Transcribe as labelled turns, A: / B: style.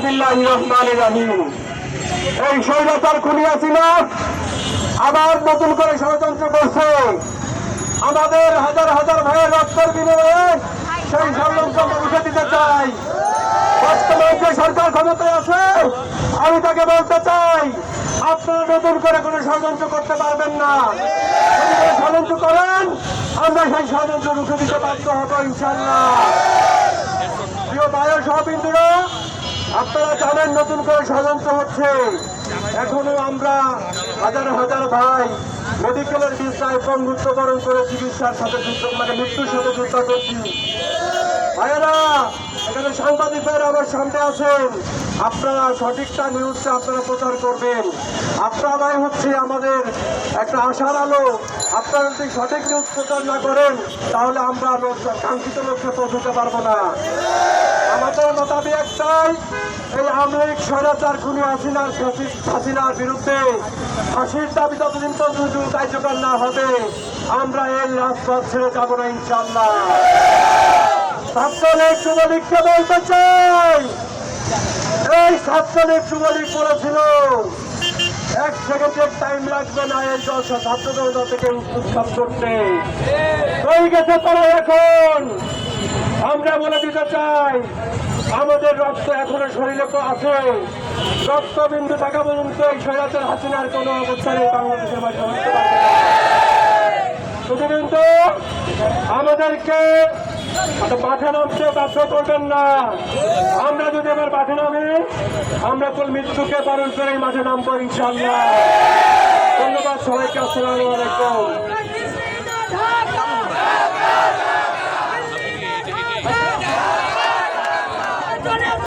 A: বিসমিল্লাহ রহমান রাহিম এই স্বৈরাচার খুনিয়া ছিল আবার নতুন করে ষড়যন্ত্র করছে। আমাদের হাজার হাজার ভাইয়ের রক্তের বিনিময়ে সেই ষড়যন্ত্র মুখে দিতে চাই। সরকার ক্ষমতায় আছে, আমি তাকে বলতে চাই, আপনারা নতুন করে কোনো ষড়যন্ত্র করতে পারবেন না। ষড়যন্ত্র করেন, আমরা সেই ষড়যন্ত্র রুখে দিতে বাধ্য হব ইনশাল্লাহ প্রিয় বায়ু সহবিন্দুরা আপনারা জানেন নতুন করে ষড়যন্ত্র হচ্ছে। এখনও আমরা হাজার হাজার ভাই মেডিকেলের বিছনায় পঙ্গুত্বকরণ করে চিকিৎসার সাথে যুদ্ধ মানে মৃত্যুর সাথে যুদ্ধ করছি। ভাইয়েরা, এখানে সাংবাদিক ভাইয়েরা আমার সামনে আছেন। আপনারা সঠিকটা নিউজটা আপনারা প্রচার করবেন। আপনারাই হচ্ছে আমাদের একটা আশার আলো। আপনারা যদি সঠিক নিউজ প্রচার না করেন, তাহলে আমরা কাঙ্ক্ষিত লক্ষ্যে পৌঁছতে পারব না। আমাদের মতামত একটাই এই আমেরিক স্বৈরাচার খুনি হাসিনার হাসিনার বিরুদ্ধে ফাঁসির দাবি যতদিন পর্যন্ত কার্যকর না হবে, আমরা এই রাজপথ ছেড়ে যাব না ইনশাল্লাহ ছাত্রলীগ যুবলীগকে বলতে চাই। এই ছাত্রলীগ যুবলীগ বলেছিল, এক সেকেন্ডের টাইম লাগবে না, এই জলসা ছাত্র জনতা থেকে উৎখাত করতে। হয়ে গেছে তারা এখন। আমরা বলে দিতে চাই, আমাদের রক্ত এখনও শরীরে আছে। রক্তবিন্দু থাকা পর্যন্ত এই স্বৈরাচার হাসিনার কোনো অবস্থানে বাংলাদেশের মাঝে হতে আমাদেরকে মাঠে নামতে বাধ্য করবেন না। আমরা যদি এবার মাঠে নামি আমরা তো মৃত্যুকে পালন করে মাঠে নামবো ইনশাল্লাহ ধন্যবাদ সবাইকে, আসসালামু আলাইকুম।